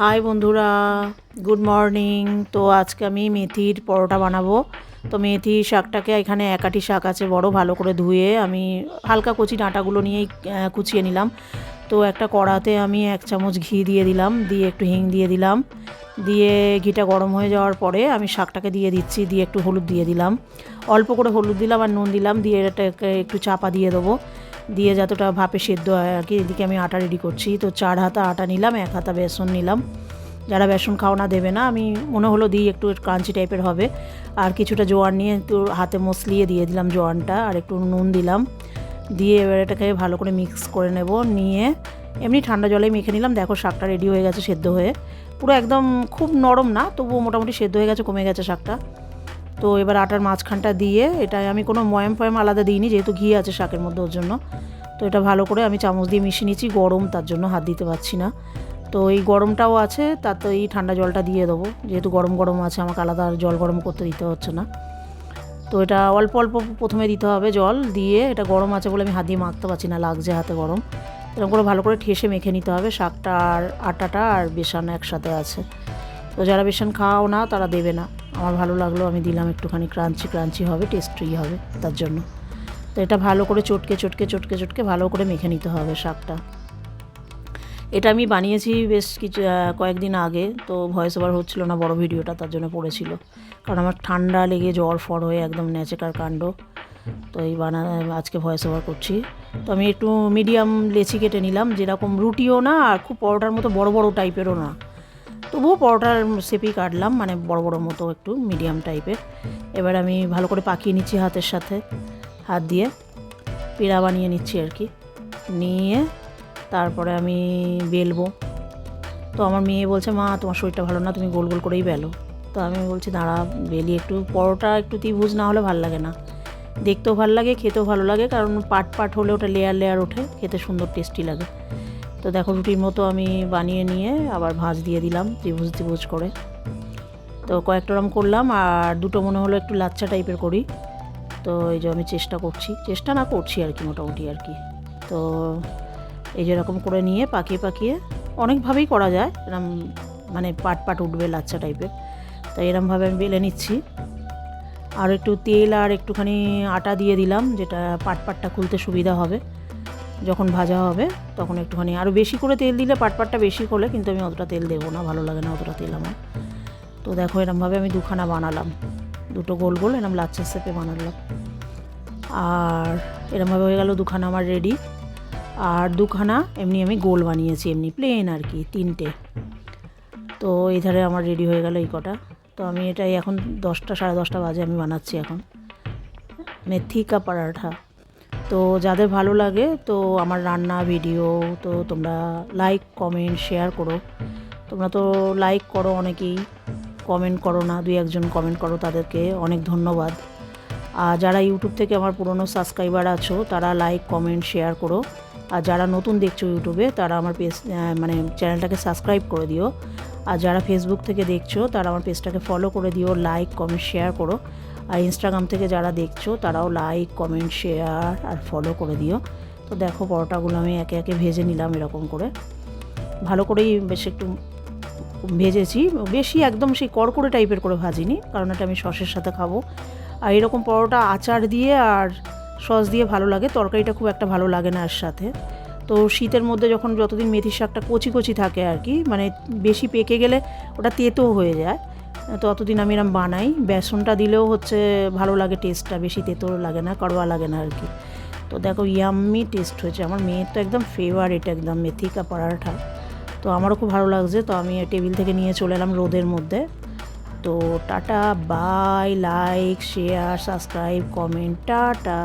High বন্ধুরা, good morning. তো আজকে আমি মেথির পরোটা বানাবো। তো মেথি শাকটাকে এখানে একাটি শাক আছে, বড় ভালো করে ধুয়ে আমি হালকা কচি ডাঁটাগুলো নিয়েই কুচিয়ে নিলাম। তো একটা কড়াতে আমি এক চামচ ঘি দিয়ে দিলাম, দিয়ে একটু হিং দিয়ে দিলাম। দিয়ে ঘিটা গরম হয়ে যাওয়ার পরে আমি শাকটাকে দিয়ে দিচ্ছি, দিয়ে একটু হলুদ দিয়ে দিলাম। অল্প করে হলুদ দিলাম আর নুন দিলাম, দিয়ে এটাকে একটু চাপা দিয়ে দেবো। দিয়ে যতটা ভাপে সেদ্ধ হয় আর কি, এদিকে আমি আটা রেডি করছি। তো চার হাতা আটা নিলাম, এক হাতা বেসন নিলাম। যারা বেসন খাও না দেবে না, আমি মনে হলো দিই একটু ক্রাঞ্চি টাইপের হবে। আর কিছুটা জোয়ান নিয়ে একটু হাতে মসলিয়ে দিয়ে দিলাম জোয়ানটা, আর একটু নুন দিলাম। দিয়ে এবার এটাকে ভালো করে মিক্স করে নেব, নিয়ে এমনি ঠান্ডা জলে মেখে নিলাম। দেখো শাকটা রেডি হয়ে গেছে সেদ্ধ হয়ে। পুরো একদম খুব নরম না, তবুও মোটামুটি সেদ্ধ হয়ে গেছে, কমে গেছে শাকটা। তো এবার আটার মাঝখানটা দিয়ে এটা আমি কোনো ময়াম ফয়াম আলাদা দিইনি, যেহেতু ঘি আছে শাকের মধ্যে ওর জন্য। তো এটা ভালো করে আমি চামচ দিয়ে মিশিয়ে নিচ্ছি গরম তার জন্য হাত দিতে পারছি না। তো এই গরমটাও আছে, তাতে এই ঠান্ডা জলটা দিয়ে দেবো। যেহেতু গরম গরম আছে, আমাকে আলাদা আর জল গরম করতে দিতে হচ্ছে না। তো এটা অল্প অল্প প্রথমে দিতে হবে জল, দিয়ে এটা গরম আছে বলে আমি হাত দিয়ে মাখতে পারছি না, লাগছে হাতে গরম। এরকম করে ভালো করে ঠেসে মেখে নিতে হবে, শাকটা আর আটাটা আর বেসন একসাথে আছে। তো যারা বেসন খাও না, তারা দেবে না। আমার ভালো লাগল, আমি দিলাম একটুখানি ক্রাঞ্চি ক্রাঞ্চি হবে টেস্টি হবে তার জন্য। তো এটা ভালো করে চটকে চটকে চটকে চটকে ভালো করে মেখে নিতে হবে শাকটা। এটা আমি বানিয়েছি বেশ কিছু কয়েকদিন আগে, তো ভয়েস ওভার হচ্ছিল না বড় ভিডিওটা, তার জন্য পড়েছিল। কারণ আমার ঠান্ডা লেগে জ্বর ফর হয়ে একদম ন্যাচেকার কাণ্ড। তো এই বানা, আজকে ভয়েস ওভার করছি। তো আমি একটু মিডিয়াম লেচি কেটে নিলাম, যেরকম রুটিও না, আর খুব পরোটার মতো বড় বড় টাইপেরও না। তবুও পরোটার সেপি কাটলাম মানে বড় বড় মতো একটু মিডিয়াম টাইপের এবার আমি ভালো করে পাকিয়ে নিচ্ছি হাতের সাথে, হাত দিয়ে। পিড়া বানিয়ে নিচ্ছি আর কি। নিয়ে তারপরে আমি বেলবো। তো আমার মেয়ে বলছে, মা, তোমার শরীরটা ভালো না, তুমি গোল গোল করেই বেলো। তো আমি বলছি, দাঁড়া, বেলি একটু। পরোটা একটু ত্রিভুজ না হলে ভালো লাগে না। দেখতেও ভালো লাগে, খেতেও ভালো লাগে, কারণ পাট পাট হলে ওটা লেয়ার লেয়ার ওঠে, খেতে সুন্দর টেস্টি লাগে। তো দেখো রুটির মতো আমি বানিয়ে নিয়ে আবার ভাঁজ দিয়ে দিলাম ত্রিভুজ ত্রিভুজ করে। তো কয়েকটা রকম করলাম আর দুটো মনে হলো একটু লাচ্চা টাইপের করি। তো এই যে আমি চেষ্টা করছি, চেষ্টা না করছি আর কি মোটামুটি আর কি। তো এই যে যেরকম করে নিয়ে পাকিয়ে পাকিয়ে অনেকভাবেই করা যায়, এরম মানে পাট পাট উঠবে লাচ্চা টাইপের। তো এরমভাবে আমি বেলে নিচ্ছি। আর একটু তেল আর একটুখানি আটা দিয়ে দিলাম, যেটা পাট পাটটা খুলতে সুবিধা হবে। যখন ভাজা হবে, তখন একটুখানি আরও বেশি করে তেল দিলে পাট পাটটা বেশি করলে কিন্তু আমি অতটা তেল দেবো না, ভালো লাগে না অতটা তেল আমার। তো দেখো এরমভাবে আমি দুখানা বানালাম। দুটো গোল গোল এরম লাচ্ছা শেপে বানালাম। আর এরমভাবে হয়ে গেল দুখানা আমার রেডি আর দুখানা এমনি আমি গোল বানিয়েছি, এমনি প্লেন আর কি, তিনটে। তো এই ধারে আমার রেডি হয়ে গেল এই কটা। তো আমি এটাই এখন দশটা, সাড়ে দশটা বাজে আমি বানাচ্ছি এখন। মেথি কা পরাঠা। তো যাদের ভালো লাগে, তো আমার রান্না ভিডিও তো তোমরা লাইক কমেন্ট শেয়ার করো। তোমরা তো লাইক করো অনেকেই কমেন্ট করো না, দুই একজন কমেন্ট করো তাদেরকে, অনেক ধন্যবাদ। আর যারা ইউটিউব থেকে আমার পুরনো সাবস্ক্রাইবার আছো, তারা লাইক কমেন্ট শেয়ার করো। আর যারা নতুন দেখছ ইউটিউবে তারা আমার পেজ মানে চ্যানেলটাকে সাবস্ক্রাইব করে দিও। আর যারা ফেসবুক থেকে দেখছ, তারা আমার পেজটাকে ফলো করে দিও লাইক কমেন্ট শেয়ার করো। আর ইনস্টাগ্রাম থেকে যারা দেখছ, তারাও লাইক কমেন্ট শেয়ার আর ফলো করে দিও। তো দেখো পরোটাগুলো আমি একে একে ভেজে নিলাম এরকম করে। ভালো করেই বেশ একটু ভেজেছি। বেশি একদম সেই কড়কড়ে টাইপের করে ভাজিনি, কারণ এটা আমি সসের সাথে খাব। আর এরকম পরোটা আচার দিয়ে আর সস দিয়ে ভালো লাগে, তরকারিটা খুব একটা ভালো লাগে না এর সাথে। তো শীতের মধ্যে যখন যতদিন মেথির শাকটা কচি কচি থাকে আর কি মানে বেশি পেকে গেলে ওটা তেতো হয়ে যায়। তো অতদিন আমি এরম বানাই। বেসনটা দিলেও হচ্ছে ভালো লাগে টেস্টটা বেশি তেতো লাগে না কড়োয়া লাগে না আর কি। তো দেখো ইয়াম্মি টেস্ট হয়েছে। আমার মেয়ের তো একদম ফেভারিট একদম মেথিকা পরাঠা। তো আমারও খুব ভালো লাগছে। তো আমি টেবিল থেকে নিয়ে চলে এলাম রোদের মধ্যে। তো tata bye like share subscribe comment tata.